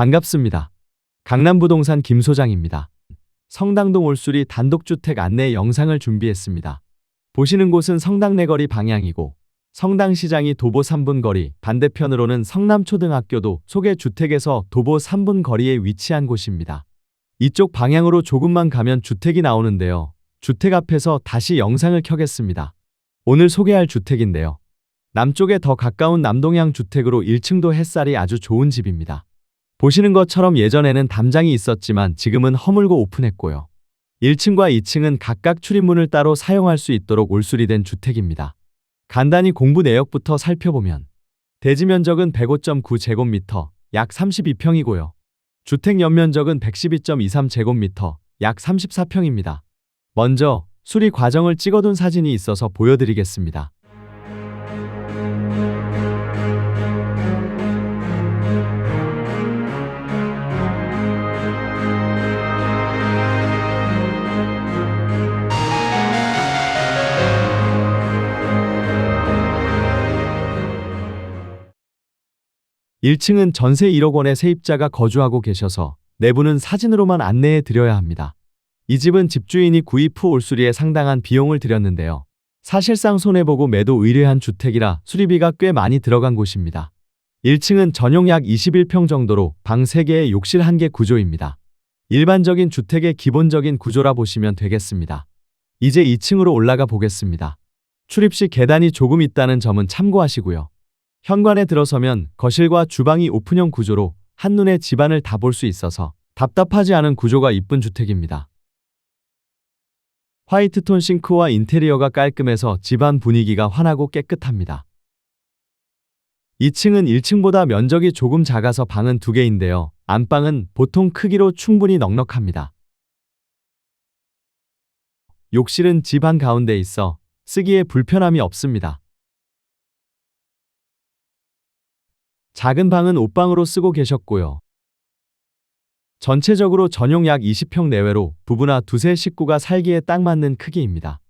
반갑습니다. 강남부동산 김 소장입니다. 성당동 올수리 단독주택 안내 영상을 준비했습니다. 보시는 곳은 성당내거리 방향이고 성당시장이 도보 3분 거리, 반대편으로는 성남초등학교도 소개 주택에서 도보 3분 거리에 위치한 곳입니다. 이쪽 방향으로 조금만 가면 주택이 나오는데요. 주택 앞에서 다시 영상을 켜겠습니다. 오늘 소개할 주택인데요. 남쪽에 더 가까운 남동향 주택으로 1층도 햇살이 아주 좋은 집입니다. 보시는 것처럼 예전에는 담장이 있었지만 지금은 허물고 오픈했고요. 1층과 2층은 각각 출입문을 따로 사용할 수 있도록 올수리된 주택입니다. 간단히 공부 내역부터 살펴보면 대지 면적은 105.9제곱미터, 약 32평이고요. 주택 연면적은 112.23제곱미터, 약 34평입니다. 먼저 수리 과정을 찍어둔 사진이 있어서 보여드리겠습니다. 1층은 전세 1억 원의 세입자가 거주하고 계셔서 내부는 사진으로만 안내해 드려야 합니다. 이 집은 집주인이 구입 후 올수리에 상당한 비용을 들였는데요. 사실상 손해보고 매도 의뢰한 주택이라 수리비가 꽤 많이 들어간 곳입니다. 1층은 전용 약 21평 정도로 방 3개에 욕실 1개 구조입니다. 일반적인 주택의 기본적인 구조라 보시면 되겠습니다. 이제 2층으로 올라가 보겠습니다. 출입 시 계단이 조금 있다는 점은 참고하시고요. 현관에 들어서면 거실과 주방이 오픈형 구조로 한눈에 집안을 다 볼 수 있어서 답답하지 않은 구조가 이쁜 주택입니다. 화이트톤 싱크와 인테리어가 깔끔해서 집안 분위기가 환하고 깨끗합니다. 2층은 1층보다 면적이 조금 작아서 방은 2개인데요. 안방은 보통 크기로 충분히 넉넉합니다. 욕실은 집 한가운데 있어 쓰기에 불편함이 없습니다. 작은 방은 옷방으로 쓰고 계셨고요. 전체적으로 전용 약 20평 내외로 부부나 두세 식구가 살기에 딱 맞는 크기입니다.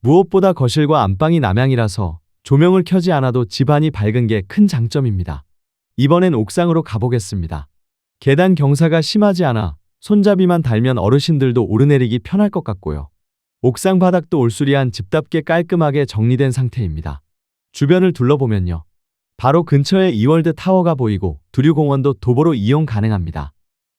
무엇보다 거실과 안방이 남향이라서 조명을 켜지 않아도 집안이 밝은 게 큰 장점입니다. 이번엔 옥상으로 가보겠습니다. 계단 경사가 심하지 않아 손잡이만 달면 어르신들도 오르내리기 편할 것 같고요. 옥상 바닥도 올수리한 집답게 깔끔하게 정리된 상태입니다. 주변을 둘러보면요. 바로 근처에 이월드 타워가 보이고 두류공원도 도보로 이용 가능합니다.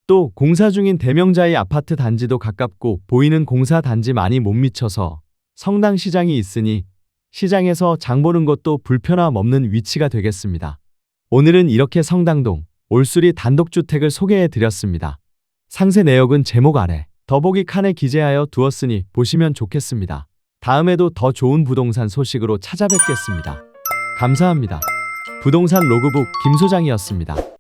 또 공사 중인 대명자의 아파트 단지도 가깝고 보이는 공사 단지 많이 못 미쳐서 성당 시장이 있으니 시장에서 장 보는 것도 불편함 없는 위치가 되겠습니다. 오늘은 이렇게 성당동 올수리 단독주택을 소개해 드렸습니다. 상세 내역은 제목 아래 더보기 칸에 기재하여 두었으니 보시면 좋겠습니다. 다음에도 더 좋은 부동산 소식으로 찾아뵙겠습니다. 감사합니다. 부동산 로그북 김 소장이었습니다.